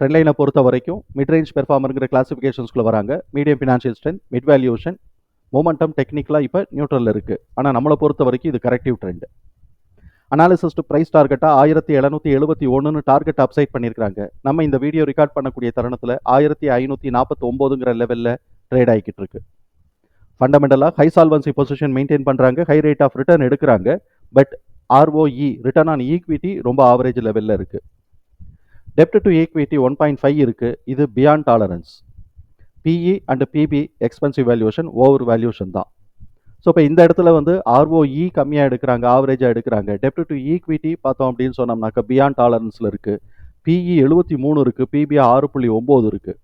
ட்ரெண்ட்லைனை பொறுத்த வரைக்கும் mid range பெர்ஃபார்மருங்கிற கிளாசிஃபிகேஷன்ஸ்குள்ளே வராங்க. Medium financial strength mid valuation momentum டெக்னிக்கலாக இப்போ நியூட்ரலில் இருக்குது ஆனால் நம்மளை பொறுத்த வரைக்கும் இது corrective trend analysis to price டார்கெட்டாக ஆயிரத்தி எழுநூற்றி எழுபத்தி ஒன்றுன்னு டார்கெட் அப்சைட் பண்ணியிருக்காங்க நம்ம இந்த வீடியோ ரெக்கார்ட் பண்ணக்கூடிய தருணத்தில் ஆயிரத்தி ஐநூற்றி நாற்பத்தி ஒம்போதுங்கிற லெவலில் ட்ரேட் ஆகிக்கிட்டு இருக்கு. ஃபண்டமெண்டலாக ஹை சால்வன்சி பொசிஷன் மெயின்டைன் பண்ணுறாங்க ஹை ரேட் ஆஃப் ரிட்டர்ன் எடுக்கிறாங்க. But ROE return on equity ரொம்ப ஆவரேஜ் லெவலில் இருக்குது டெப்ட் to equity one point five இருக்குது இது beyond tolerance PE and PB expensive valuation over valuation தான். ஸோ இப்போ இந்த இடத்துல வந்து ஆர்ஓஇ கம்மியாக எடுக்கிறாங்க ஆவரேஜாக எடுக்கிறாங்க. டெப்ட் டு ஈக்விட்டி பார்த்தோம் அப்படின்னு சொன்னோம்னாக்கா பியாண்ட் டாலரன்ஸில் இருக்குது பிஇ எழுபத்தி மூணு இருக்குது பிபி ஆறு புள்ளி ஒம்பது இருக்குது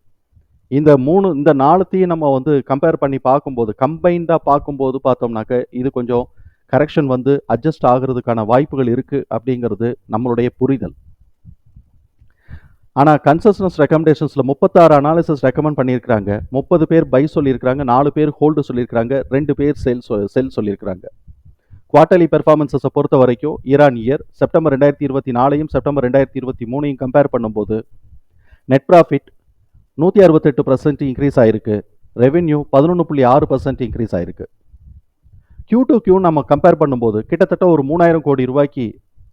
இந்த மூணு இந்த நாலுத்தையும் நம்ம வந்து கம்பேர் பண்ணி பார்க்கும்போது கம்பைன்டாக பார்க்கும்போது பார்த்தோம்னாக்க இது கொஞ்சம் கரெக்ஷன் வந்து அட்ஜஸ்ட் ஆகிறதுக்கான வாய்ப்புகள் இருக்குது அப்படிங்கிறது நம்மளுடைய புரிதல். ஆனால் கன்சஸ்டன்ஸ் ரெக்கமெண்டேஷன்ஸில் முப்பத்தாறு அனாலிசிஸ் ரெக்கமெண்ட் பண்ணியிருக்கிறாங்க. முப்பது பேர் பை சொல்லியிருக்கிறாங்க நாலு பேர் ஹோல்டு சொல்லியிருக்கிறாங்க ரெண்டு பேர் செல் செல் சொல்லியிருக்கிறாங்க. குவார்டர்லி பெர்ஃபார்மன்ஸஸை பொறுத்த வரைக்கும் ஈரான் இயர் செப்டம்பர் ரெண்டாயிரத்தி இருபத்தி நாலையும் செப்டம்பர் ரெண்டாயிரத்தி இருபத்தி மூணையும் கம்பேர் பண்ணும்போது நெட் ப்ராஃபிட் நூற்றி அறுபத்தெட்டு பர்சன்ட் இன்க்ரீஸ் ஆயிருக்கு. ரெவென்யூ பதினொன்று புள்ளி ஆறு பர்சன்ட் இன்க்ரீஸ் ஆயிருக்கு. கியூ டு கியூ நம்ம கம்பேர் பண்ணும்போது கிட்டத்தட்ட ஒரு மூணாயிரம் கோடி ரூபாய்க்கு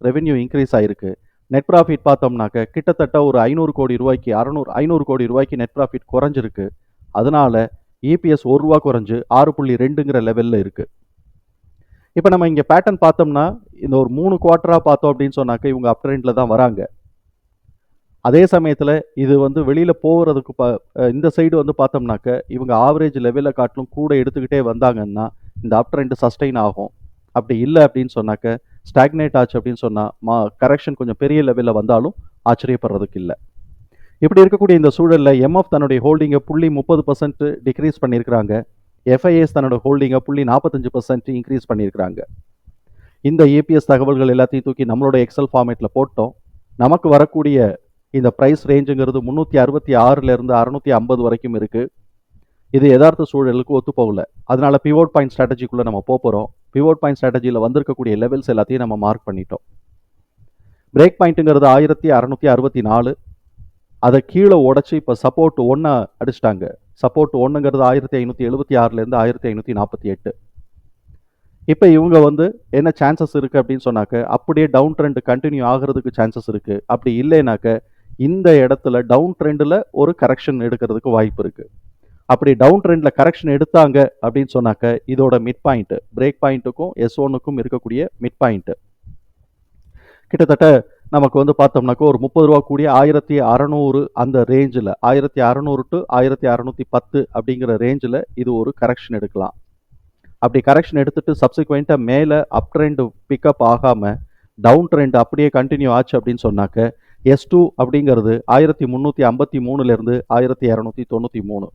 ரெவென்யூ இன்க்ரீஸ் ஆயிருக்கு. நெட் ப்ராஃபிட் பார்த்தோம்னாக்க கிட்டத்தட்ட ஒரு ஐநூறு கோடி ரூபாய்க்கு அறநூறு ஐநூறு கோடி ரூபாய்க்கு நெட் ப்ராஃபிட் குறைஞ்சிருக்கு. அதனால இபிஎஸ் ஒரு ரூபா குறைஞ்சு ஆறு புள்ளி ரெண்டுங்கிற லெவலில் இருக்குது இப்போ நம்ம இங்கே பேட்டர்ன் பார்த்தோம்னா இந்த ஒரு மூணு குவார்ட்டராக பார்த்தோம் அப்படின்னு சொன்னாக்க இவங்க அப் ட்ரெண்டில் தான் வராங்க. அதே சமயத்தில் இது வந்து வெளியில் போகிறதுக்கு ப இந்த சைடு வந்து பார்த்தோம்னாக்க இவங்க ஆவரேஜ் லெவலில் காட்டிலும் கூட எடுத்துக்கிட்டே வந்தாங்கன்னா இந்த அப் ட்ரெண்ட் சஸ்டெயின் ஆகும். அப்படி இல்லை அப்படின்னு சொன்னாக்க ஸ்டாக்னேட் ஆச்சு அப்படின்னு சொன்னால் மா கரெக்ஷன் கொஞ்சம் பெரிய லெவலில் வந்தாலும் ஆச்சரியப்படுறதுக்கு இல்லை. இப்படி இருக்கக்கூடிய இந்த சூழலில் எம்எஃப் தன்னுடைய ஹோல்டிங்கை புள்ளி முப்பது பர்சன்ட் டிக்ரீஸ் பண்ணியிருக்கிறாங்க. எஃப்ஐஎஸ் தன்னோட ஹோல்டிங்கை புள்ளி நாற்பத்தஞ்சு பர்சன்ட் இன்க்ரீஸ் பண்ணியிருக்கிறாங்க. இந்த ஏபிஎஸ் தகவல்கள் எல்லாத்தையும் தூக்கி நம்மளோட எக்ஸல் ஃபார்மேட்டில் போட்டோம். நமக்கு வரக்கூடிய இந்த ப்ரைஸ் ரேஞ்சுங்கிறது முந்நூற்றி அறுபத்தி ஆறுலேருந்து அறநூற்றி ஐம்பது வரைக்கும் இருக்குது இது யதார்த்த சூழலுக்கு ஒத்து போகல அதனால் பிவோட் பாயிண்ட் ஸ்ட்ராட்டஜிக்குள்ளே நம்ம போக போகிறோம் பிவோட் பாயிண்ட் ஸ்ட்ராட்டஜியில் வந்திருக்கக்கூடிய லெவல்ஸ் எல்லாத்தையும் நம்ம மார்க் பண்ணிட்டோம். பிரேக் பாயிண்ட்டுங்கிறது ஆயிரத்தி அறநூற்றி அறுபத்தி நாலு. அதை கீழே உடச்சி இப்போ சப்போர்ட் ஒன்றை அடிச்சிட்டாங்க. சப்போர்ட் ஒன்றுங்கிறது ஆயிரத்தி ஐநூற்றி எழுபத்தி ஆறுலேருந்து ஆயிரத்தி ஐநூற்றி நாற்பத்தி எட்டு. இப்போ இவங்க வந்து என்ன சான்சஸ் இருக்குது அப்படின்னு சொன்னாக்க அப்படியே டவுன் ட்ரெண்ட் கண்டினியூ ஆகிறதுக்கு சான்சஸ் இருக்குது அப்படி இல்லைனாக்க இந்த இடத்துல டவுன் ட்ரெண்டில் ஒரு கரெக்ஷன் எடுக்கிறதுக்கு வாய்ப்பு இருக்குது அப்படி டவுன் ட்ரெண்டில் கரெக்ஷன் எடுத்தாங்க அப்படின்னு சொன்னாக்க இதோட மிட் பாயிண்ட்டு பிரேக் பாயிண்ட்டுக்கும் எஸ் ஒன்னுக்கும் இருக்கக்கூடிய மிட் பாயிண்ட்டு கிட்டத்தட்ட நமக்கு வந்து பார்த்தோம்னாக்கா ஒரு முப்பது ரூபா கூடிய ஆயிரத்தி அறநூறு அந்த ரேஞ்சில் ஆயிரத்தி அறநூறு டு ஆயிரத்தி அறநூற்றி பத்து அப்படிங்கிற ரேஞ்சில் இது ஒரு கரெக்ஷன் எடுக்கலாம். அப்படி கரெக்ஷன் எடுத்துட்டு சப்சிக்வெண்ட்டாக மேலே அப் ட்ரெண்ட் பிக்கப் ஆகாமல் டவுன் ட்ரெண்ட் அப்படியே கண்டினியூ ஆச்சு அப்படின்னு சொன்னாக்க எஸ் டூ அப்படிங்கிறது ஆயிரத்தி முந்நூற்றி ஐம்பத்தி மூணுலேருந்து ஆயிரத்தி இரநூத்தி தொண்ணூற்றி மூணு.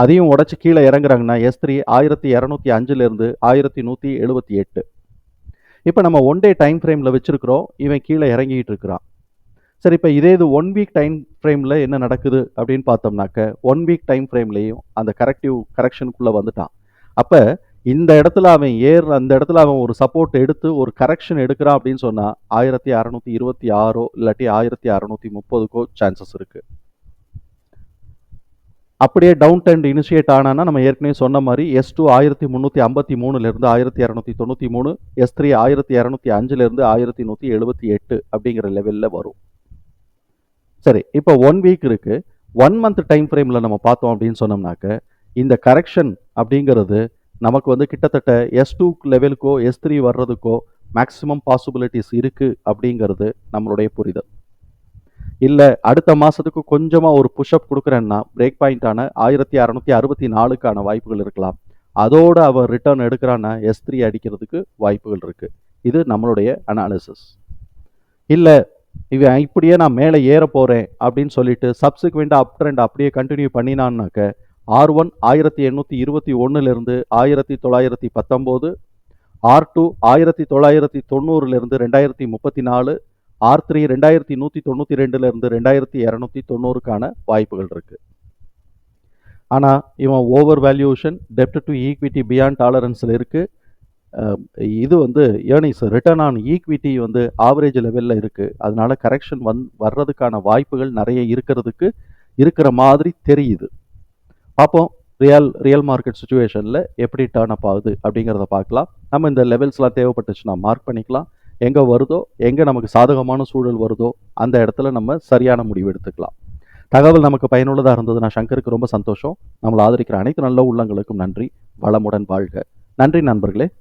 அதையும் உடச்சி கீழே இறங்குறாங்கன்னா எஸ் த்ரீ ஆயிரத்தி இரநூத்தி அஞ்சுலேருந்து ஆயிரத்தி நூற்றி எழுபத்தி எட்டு. இப்போ நம்ம ஒன் டே டைம் ஃப்ரேமில் வச்சுருக்கிறோம். இவன் கீழே இறங்கிட்டு இருக்கிறான். சரி இப்போ இதே இது ஒன் வீக் டைம் ஃப்ரேமில் என்ன நடக்குது அப்படின்னு பார்த்தோம்னாக்க ஒன் வீக் டைம் ஃப்ரேம்லேயும் அந்த கரெக்டிவ் கரெக்ஷனுக்குள்ளே வந்துட்டான். அப்போ இந்த இடத்துல அவன் ஏர் அந்த இடத்துல அவன் ஒரு சப்போர்ட் எடுத்து ஒரு கரெக்ஷன் எடுக்கிறான் அப்படின்னு சொன்னால் ஆயிரத்தி அறநூற்றி இருபத்தி ஆறோ இல்லாட்டி ஆயிரத்தி அறநூற்றி முப்பதுக்கோ சான்சஸ் இருக்குது அப்படியே டவுன் ட்ரெண்ட் இனிஷியேட் ஆனான்னா நம்ம ஏற்கனவே சொன்ன மாதிரி எஸ் டூ ஆயிரத்தி முந்நூற்றி ஐம்பத்தி மூணுலேருந்து ஆயிரத்தி இரநூத்தி தொண்ணூற்றி மூணு எஸ் த்ரீ ஆயிரத்தி இரநூத்தி அஞ்சுலேருந்து ஆயிரத்தி நூற்றி எழுபத்தி எட்டு அப்படிங்கிற லெவலில் வரும். சரி இப்போ ஒன் வீக் இருக்குது ஒன் மந்த் டைம் ஃப்ரேமில் நம்ம பார்த்தோம் அப்படின்னு சொன்னோம்னாக்க இந்த கரெக்ஷன் அப்படிங்கிறது நமக்கு வந்து கிட்டத்தட்ட எஸ் டூ லெவலுக்கோ எஸ் த்ரீ வர்றதுக்கோ மேக்ஸிமம் பாசிபிலிட்டிஸ் இருக்குது அப்படிங்கிறது நம்மளுடைய புரிதல். இல்லை அடுத்த மாதத்துக்கு கொஞ்சமாக ஒரு புஷ்அப் கொடுக்குறேன்னா பிரேக் பாயிண்டான ஆயிரத்தி அறநூற்றி அறுபத்தி நாலுக்கான வாய்ப்புகள் இருக்கலாம். அதோடு அவர் ரிட்டர்ன் எடுக்கிறான்னா எஸ் த்ரீ அடிக்கிறதுக்கு வாய்ப்புகள் இருக்குது இது நம்மளுடைய அனாலிசிஸ் இல்லை இவன் இப்படியே நான் மேலே ஏற போகிறேன் அப்படின்னு சொல்லிட்டு சப்சிக்வெண்ட்டாக அப் ட்ரெண்ட் அப்படியே கண்டினியூ பண்ணினான்னாக்க ஆர் ஒன் ஆயிரத்தி எண்ணூற்றி இருபத்தி ஒன்றுலேருந்து ஆயிரத்தி தொள்ளாயிரத்தி பத்தொம்போது ஆர் டூ ஆயிரத்தி தொள்ளாயிரத்தி தொண்ணூறுலேருந்து ரெண்டாயிரத்தி முப்பத்தி நாலு ஆர் த்ரீ ரெண்டாயிரத்தி நூற்றி தொண்ணூற்றி ரெண்டுலேருந்து ரெண்டாயிரத்தி இரநூத்தி தொண்ணூறுக்கான வாய்ப்புகள் இருக்குது ஆனால் இவன் ஓவர் வேல்யூஷன் டெப்ட் டு ஈக்விட்டி பியாண்ட் டாலரன்ஸில் இருக்குது இது வந்து ஏர்னிங்ஸ் ரிட்டர்ன் ஆன் ஈக்விட்டி வந்து ஆவரேஜ் லெவலில் இருக்குது அதனால கரெக்ஷன் வந் வர்றதுக்கான வாய்ப்புகள் நிறைய இருக்கிறதுக்கு இருக்கிற மாதிரி தெரியுது. பார்ப்போம் ரியல் ரியல் மார்க்கெட் சுச்சுவேஷனில் எப்படி டேர்ன் அப் ஆகுது அப்படிங்கிறத பார்க்கலாம். நம்ம இந்த லெவல்ஸ்லாம் தேவைப்பட்டுச்சுன்னா மார்க் பண்ணிக்கலாம். எங்கே வருதோ எங்கே நமக்கு சாதகமான சூழல் வருதோ அந்த இடத்துல நம்ம சரியான முடிவு எடுத்துக்கலாம். தகவல் நமக்கு பயனுள்ளதாக இருந்தது நான் சங்கருக்கு ரொம்ப சந்தோஷம். நம்மளை ஆதரிக்கிற அனைத்து நல்ல உள்ளங்களுக்கும் நன்றி. வளமுடன் வாழ்க. நன்றி நண்பர்களே.